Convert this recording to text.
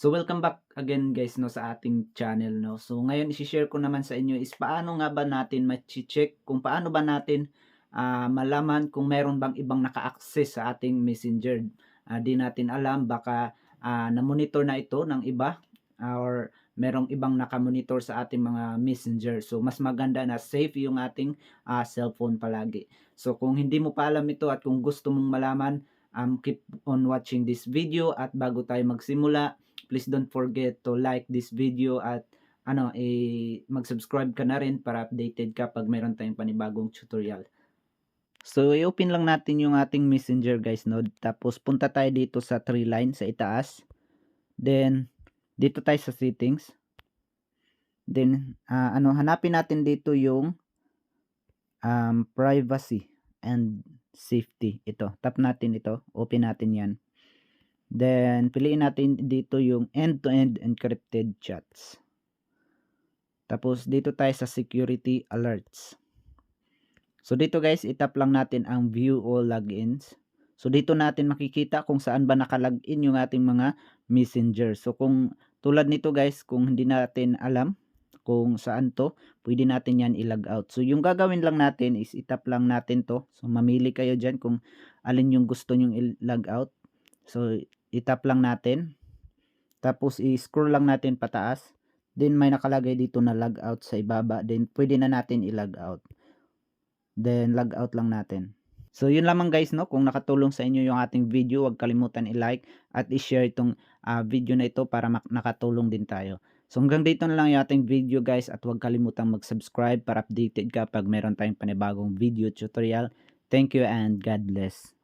So welcome back again guys no sa ating channel no. So ngayon i-share ko naman sa inyo is paano nga ba natin ma-check kung paano ba natin ah, malaman kung meron bang ibang naka-access sa ating Messenger. Ah, di natin alam baka ah, na-monitor na ito ng iba or merong ibang naka-monitor sa ating mga Messenger. So mas maganda na safe yung ating ah, cellphone palagi. So kung hindi mo pa alam ito at kung gusto mong malaman, um, keep on watching this video at bago tayo magsimula, please don't forget to like this video at ano eh mag-subscribe ka na rin para updated ka pag meron tayong panibagong tutorial. So i-open lang natin yung ating Messenger guys no. Tapos punta tayo dito sa three line sa itaas. Then dito tayo sa settings. Then ah, ano hanapin natin dito yung um, privacy and safety. Ito, tap natin ito, open natin 'yan. Then, piliin natin dito yung end-to-end encrypted chats. Tapos, dito tayo sa security alerts. So, dito guys, itap lang natin ang view all logins. So, dito natin makikita kung saan ba nakalagin yung ating mga messenger. So, kung tulad nito guys, kung hindi natin alam kung saan to, pwede natin yan i-log out. So, yung gagawin lang natin is itap lang natin to. So, mamili kayo dyan kung alin yung gusto nyong i-log out. So, itap lang natin. Tapos i-scroll lang natin pataas. Then may nakalagay dito na log out sa ibaba. Then pwede na natin i-log out. Then log out lang natin. So yun lamang guys no, kung nakatulong sa inyo yung ating video, huwag kalimutan i-like at i-share itong ah, video na ito para nakatulong din tayo. So hanggang dito na lang yung ating video guys at huwag kalimutan mag-subscribe para updated ka pag meron tayong panibagong video tutorial. Thank you and God bless.